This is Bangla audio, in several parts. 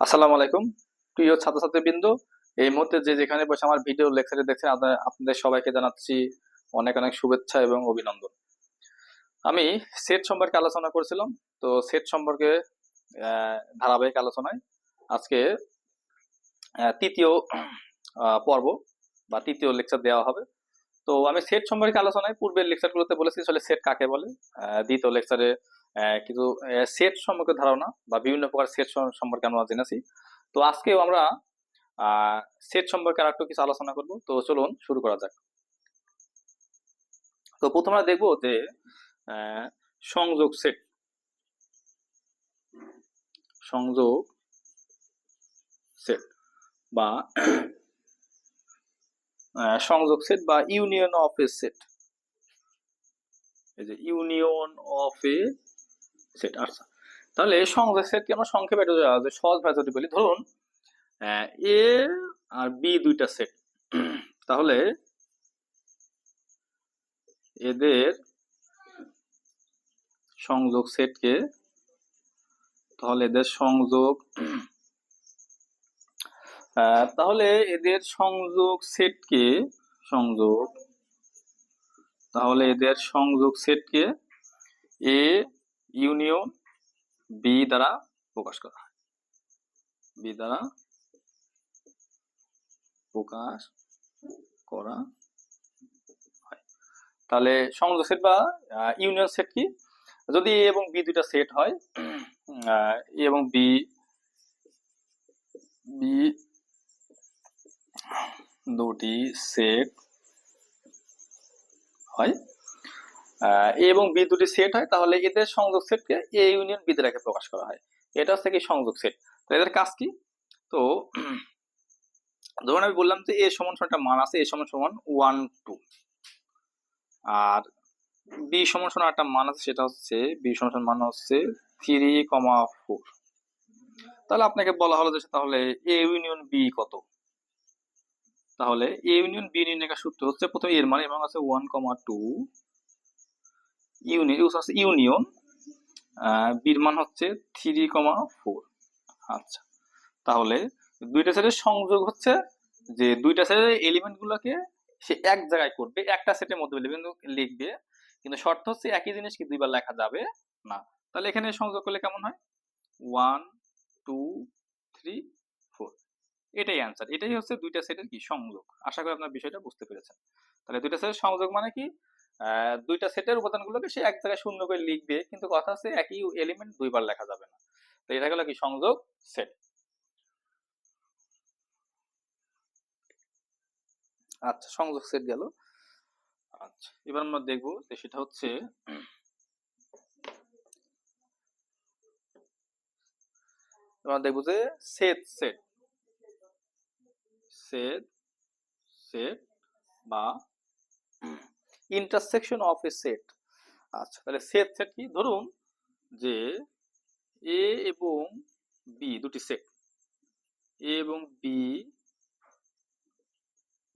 আসসালামু আলাইকুম। প্রিয় ছাত্রছাত্রীবৃন্দ, এই মুহূর্তে যে যেখানে বসে আমার ভিডিও লেকচারে দেখছেন, আপনাদের- সবাইকে জানাচ্ছি অনেক অনেক শুভেচ্ছা এবং অভিনন্দন। আমি সেট সম্পর্কে আলোচনা করেছিলাম, তো সেট সম্পর্কে ধারাবাহিক আলোচনায় আজকে তৃতীয় পর্ব বা তৃতীয় লেকচার দেওয়া হবে। তো আমি সেট সম্পর্কে আলোচনায় পূর্বের লেকচারগুলোতে বলেছি, আসলে সেট কাকে বলে? দ্বিতীয় লেকচারে কিছু সেট সম্পর্কে ধারণা বা বিভিন্ন প্রকার সেট সম্পর্কে আমরা জেনেছি। তো আজকেও আমরা সেট সম্পর্কে আর একটু কিছু আলোচনা করব। তো চলুন শুরু করা যাক। তো প্রথমে দেখব যে সংযোগ সেট সংযোগ সেট বা সংযোগ সেট বা ইউনিয়ন অফ এ সেট এই যে ইউনিয়ন অফ এ সেট আচ্ছা। তাহলে সংযোগ সেটকে আমরা সংক্ষেপে একটু আহ, সহজ ভাবে যদি বলি ধরুন এ আর বি দুইটা সেট তাহলে এদের সংযোগ সেটকে তাহলে এদের সংযোগ তাহলে এদের সংযোগ সেটকে সংযোগ তাহলে এদের সংযোগ সেটকে এ ইউনিয়ন বি দ্বারা প্রকাশ করা হয়। বি দ্বারা প্রকাশ করা হয়। তাহলে সংযোগ সেট বা ইউনিয়ন সেট কি? যদি এ এবং বি দুইটা সেট হয় এ এবং বি বি দুটি সেট হয় এবং বি দুটি সেট হয়, তাহলে এদের সংযোগ সেটকে এ ইউনিয়ন বি দ্বারা প্রকাশ করা হয়। এটা হচ্ছে কি সংযোগ সেট তো এদের কাজ কি? তো, ধরুন আমি বললাম যে এ সমান সমান একটা মান আছে এ সমান সমান ওয়ান টু আর বি সমান সমান একটা মান আছে, সেটা হচ্ছে বি সমান সমান মান হচ্ছে থ্রি কমা ফোর তাহলে আপনাকে বলা হলো যে তাহলে এ ইউনিয়ন বি কত? তাহলে এ ইউনিয়ন বি নির্ণয়ের সূত্র হচ্ছে প্রথমে এর মান এবং আছে one comma two union use আছে ইউনিয়ন বির মান হচ্ছে থ্রি কমা ফোর আচ্ছা তাহলে দুইটা সেটের সংযোগ হচ্ছে যে দুইটা সেটের এলিমেন্ট গুলোকে সে এক জায়গায় করবে, একটা সেটের মধ্যে লিখবে, কিন্তু শর্ত হচ্ছে একই জিনিস কি দুইবার লেখা যাবে না। তাহলে এখানে সংযোগ করলে কেমন হয়? ওয়ান টু থ্রি ফোর এটাই অ্যান্সার এটাই হচ্ছে দুইটা সেটের কি সংযোগ। আশা করি আপনার বিষয়টা বুঝতে পেরেছেন। তাহলে দুইটা সেটের সংযোগ মানে কি? দুইটা সেটের উপাদানগুলোকে সে এক জায়গায় শূন্য করে লিখবে, কিন্তু কথা হচ্ছে একই এলিমেন্ট দুইবার লেখা যাবে না। তো এটা গেল কি সংযোগ সেট আচ্ছা সংযোগ সেট গেল। আচ্ছা এবার আমরা দেখব যে সেটা হচ্ছে আমরা দেখব যে সেট সেট সেট সেট বা ইন্টারসেকশন অফ এ সেট আচ্ছা তাহলে সেট সেট কি? ধরুন যে এ এবং বি দুটি সেট এ এবং বি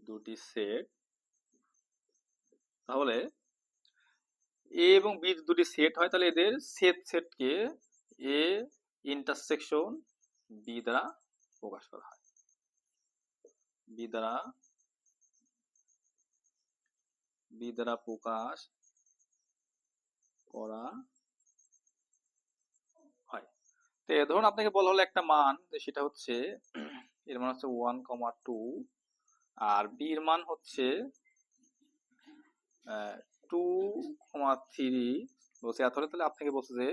দুটি সেট তাহলে এ এবং বি দুটি সেট হয়, তাহলে এদের সেট সেটকে এ ইন্টারসেকশন বি দ্বারা প্রকাশ করা হয়। বি দ্বারা বি প্রকাশ করা হয়। তো ধরুন আপনাকে বলা হলো একটা মান সেটা হচ্ছে, এর মান হচ্ছে ওয়ান কমা টু আর বি এর মান হচ্ছে টু কমা থ্রি বলছে, এত হলে তাহলে আপনাকে বলছে যে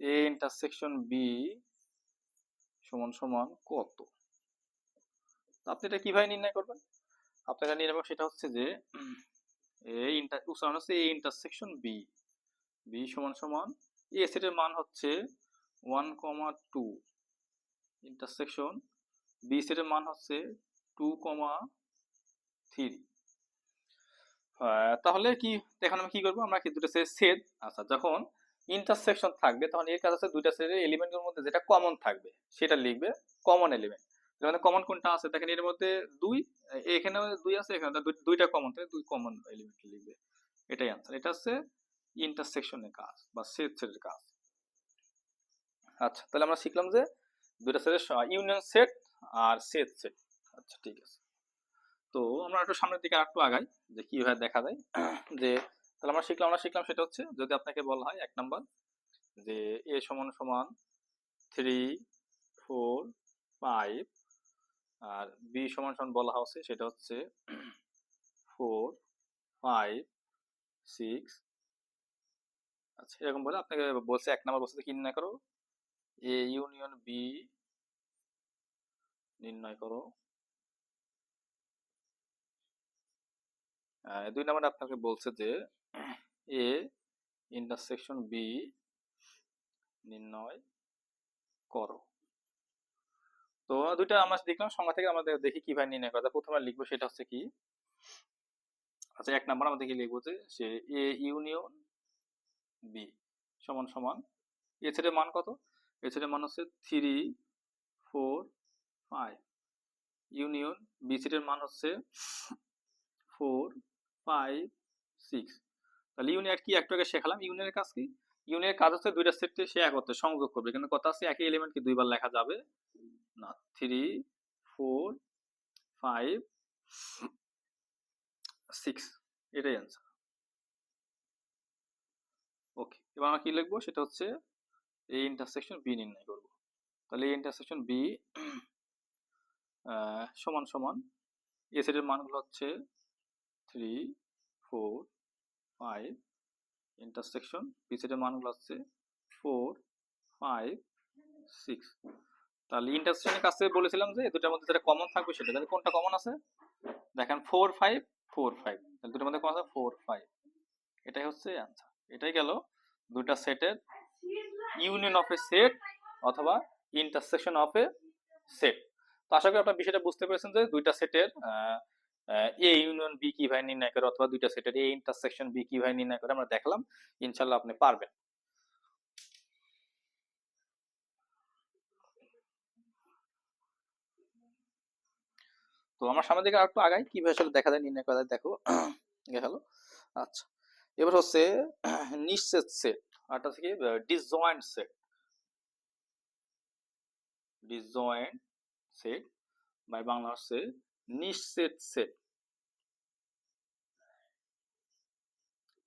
এ ইন্টারসেকশন বি সমান সমান কত? আপনি এটা কীভাবে নির্ণয় করবেন? আপনি এটা নির্ণয় সেটা হচ্ছে যে এ ইন্টার হচ্ছে এ ইন্টারসেকশন বি বি সমান সমান এ সেটের মান হচ্ছে one comma two intersection B সেটের মান হচ্ছে টু কমা থ্রি তাহলে কি, এখন আমি কি করব? আমরা কি দুটো সেট সেট আচ্ছা যখন ইন্টারসেকশন থাকবে, তখন এর কাজ হচ্ছে দুইটা সেটের এলিমেন্টের মধ্যে যেটা কমন থাকবে, সেটা লিখবে কমন এলিমেন্ট যেখানে কমন কোনটা আছে? দেখেন এর মধ্যে দুই এখানে দুই আছে এখানে দুই- দুইটা কমন থাকে, দুই কমন এলিমেন্ট লিখবে। এটাই আনসার এটা হচ্ছে ইন্টারসেকশনের কাজ বা সেট সেটের কাজ। আচ্ছা তাহলে আমরা শিখলাম যে দুইটা সেটের ইউনিয়ন সেট আর সেট সেট আচ্ছা ঠিক আছে। তো আমরা একটু সামনের দিকে একটু আগাই, যে কীভাবে দেখা যায়। যে তাহলে আমরা শিখলাম আমরা শিখলাম সেটা হচ্ছে, যদি আপনাকে বলা হয় এক নাম্বার, যে এ সমান সমান থ্রি ফোর ফাইভ আর বি সমান সমান বলা হচ্ছে সেটা হচ্ছে ফোর ফাইভ সিক্স আচ্ছা এরকম বলে আপনাকে বলছে, এক নাম্বার বলছে কি নির্ণয় করো? এ ইউনিয়ন বি নির্ণয় করো। দুই নাম্বার আপনাকে বলছে যে এ ইন্টারসেকশন বি নির্ণয় করো। তো দুইটা আমরা দেখলাম সংজ্ঞা থেকে আমাদের দেখি কীভাবে নির্ণয় করা প্রথমে লিখব সেটা হচ্ছে কি? আচ্ছা এক নাম্বার আমাদের কি লিখব যে, সে এ ইউনিয়ন বি সমান সমান। এ ছেড়ে মান কত? এ ছেড়ে মান হচ্ছে three four five union B সেটের মান হচ্ছে ফোর ফাইভ সিক্স তাহলে ইউনিয়ন কি একটু আগে শেখালাম? ইউনিয়নের কাজ কি? ইউনিয়নের কাজ হচ্ছে দুইটা সেটকে সে একত্রে সংযোগ করবে। কিন্তু কথা আছে, একই এলিমেন্ট কি দুইবার লেখা যাবে। না থ্রি ফোর ফাইভ সিক্স এটাই অ্যান্সার ওকে এবার আমরা কি লিখব? সেটা হচ্ছে এই ইন্টারসেকশন বি নির্ণয় করব। তাহলে এই ইন্টারসেকশন বি সমান সমান এ সেটের মানগুলো হচ্ছে three four five intersection B সেটের মানগুলো হচ্ছে ফোর ফাইভ সিক্স তাহলে ইন্টারসেকশনের কাছে বলেছিলাম যে দুটার মধ্যে যেটা কমন থাকবে সেটা। তাহলে কোনটা কমন আছে? দেখেন ফোর ফাইভ ফোর ফাইভ তাহলে দুটার মধ্যে কমন আছে ফোর ফাইভ এটাই হচ্ছে অ্যান্সার এটাই গেল দুটা সেটের ইউনিয়ন অফ এ সেট অথবা ইন্টারসেকশন অফ এ সেট তো আশা করি আপনার বিষয়টা বুঝতে পেরেছেন যে, দুইটা সেটের এ ইউনিয়ন বি কীভাবে নির্ণয় করে অথবা দুইটা সেটের এ ইন্টারসেকশন বি কীভাবে নির্ণয় করে আমরা দেখলাম। ইনশাল্লাহ আপনি পারবেন। তো আমার সামনে দিকে একটু আগাই, কীভাবে আসলে দেখা যায়, নির্ণয় করা যায়, দেখো, গেল। আচ্ছা এবার হচ্ছে নিশ্চিত সেট আরটা থেকে disjoint set disjoint set by Bangla হচ্ছে নিশ্চিত সেট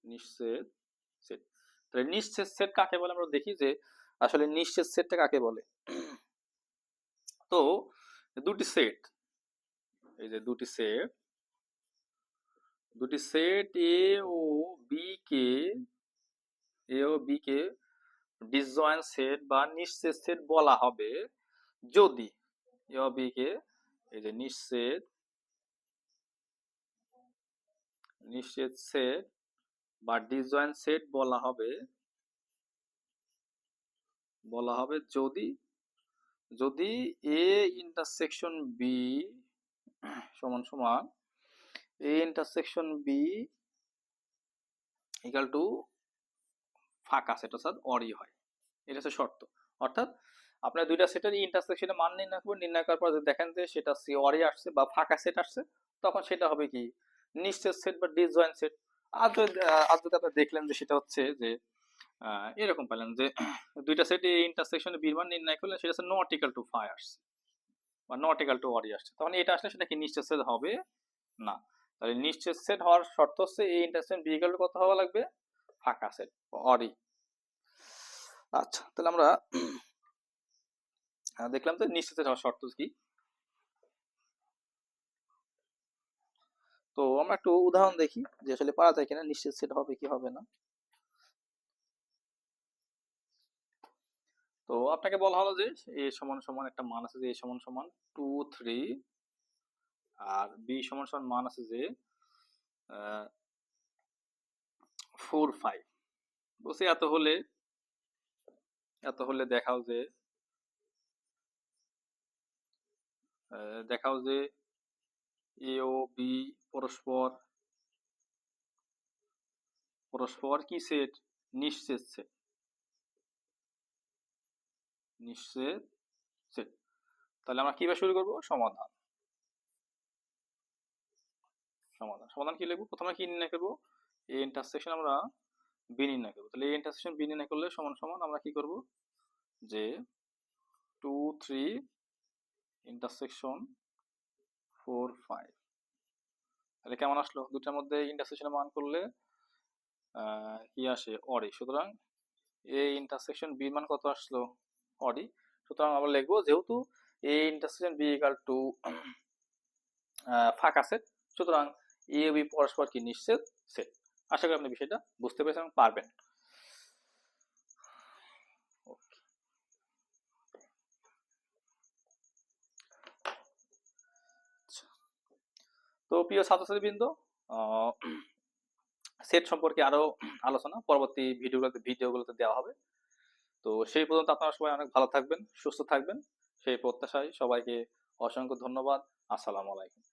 নিশ্চিত সেট তাহলে সেট কাকে বলে? আমরা দেখি যে, আসলে নিশ্চিত সেটটা কাকে বলে? তো, দুটি সেট এই যে দুটি সেট দুটি সেট এ ও বি কে এ ও বি কে ডিসজয়েন্ট সেট বা নিশ্চিত সেট বলা হবে। যদি এ ও বি কে এই যে নিশ্চিত নিশ্চিত সেট বা ডিসজয়েন্ট সেট বলা হবে। বলা হবে যদি যদি এ ইন্টারসেকশন বি সমান সমান A intersection B equal to ফাঁকা সেট অর্থাৎ অরি হয়। এটা হচ্ছে শর্ত। অর্থাৎ আপনার দুইটা সেটের ইন্টারসেকশনের মান নির্ণয় করবেন। নির্ণয় করার পর দেখেন যে সেটা সি অরি আসছে বা ফাঁকা সেট আসছে, তখন সেটা হবে কি? নিশ্চিত সেট বা ডিসজয়েন্ট সেট আর যদি যদি আপনি দেখলেন যে সেটা হচ্ছে যে এরকম পেলেন যে দুইটা সেট ইন্টারসেকশনে বির মান নির্ণয় করলেন, সেটা হচ্ছে নট ইকাল টু ফাই আসছে। বা নট ইকাল টু অরি আসছে তখন এটা আসলে সেটা কি নিশ্চিত সেট হবে? না। তাহলে নিশ্চিত সেট হওয়ার শর্ত হচ্ছে এই ইন্টারসেকশন বি ইকাল টু কত হওয়া লাগবে? ফাঁকা সেট অরি আচ্ছা তাহলে আমরা দেখলাম তো নিশ্চয় সেট হওয়ার শর্ত কি। তো আমরা একটু উদাহরণ দেখি যে আসলে পারা যায় কিনা নিশ্চিত সেট হবে কি হবে না। তো আপনাকে বলা হলো যে এ সমান সমান একটা মান আছে যে এ সমান সমান টু থ্রি আর বি সমান সমান মান আছে যে ফোর ফাইভ বলছি এত হলে এত হলে দেখাও যে দেখাও যে এ ও বি পরস্পর পরস্পর কি সেট নিশ্চিত সেট নিশ্চিত? সেট তাহলে আমরা কীভাবে শুরু করব? সমাধান। সমাধান। সমাধান কি লিখব? প্রথমে কি নির্ণয় করব? এ ইন্টারসেকশন আমরা বি নির্ণয় করব। তাহলে এ ইন্টারসেকশন বি নির্ণয় করলে সমান সমান আমরা কি করব? যে two three intersection four five তাহলে কেমন আসলো? দুটার মধ্যে ইন্টারসেকশনের মান করলে কি আসে? অডি সুতরাং এই ইন্টারসেকশন বি মান কত আসলো? অডি সুতরাং আমরা লিখব যেহেতু A intersection B equal to ফাঁকা সেট সুতরাং এ বি পরস্পর কি নিশ্চিত সেট আশা করি আপনি বিষয়টা বুঝতে পেরেছেন এবং পারবেন. আচ্ছা। তো প্রিয় ছাত্রছাত্রীবৃন্দ সেট সম্পর্কে আরও আলোচনা পরবর্তী ভিডিওগুলোতে ভিডিওগুলোতে দেওয়া হবে তো সেই পর্যন্ত আপনারা সবাই অনেক ভালো থাকবেন, সুস্থ থাকবেন। সেই প্রত্যাশায় সবাইকে অসংখ্য ধন্যবাদ। আসসালামু আলাইকুম।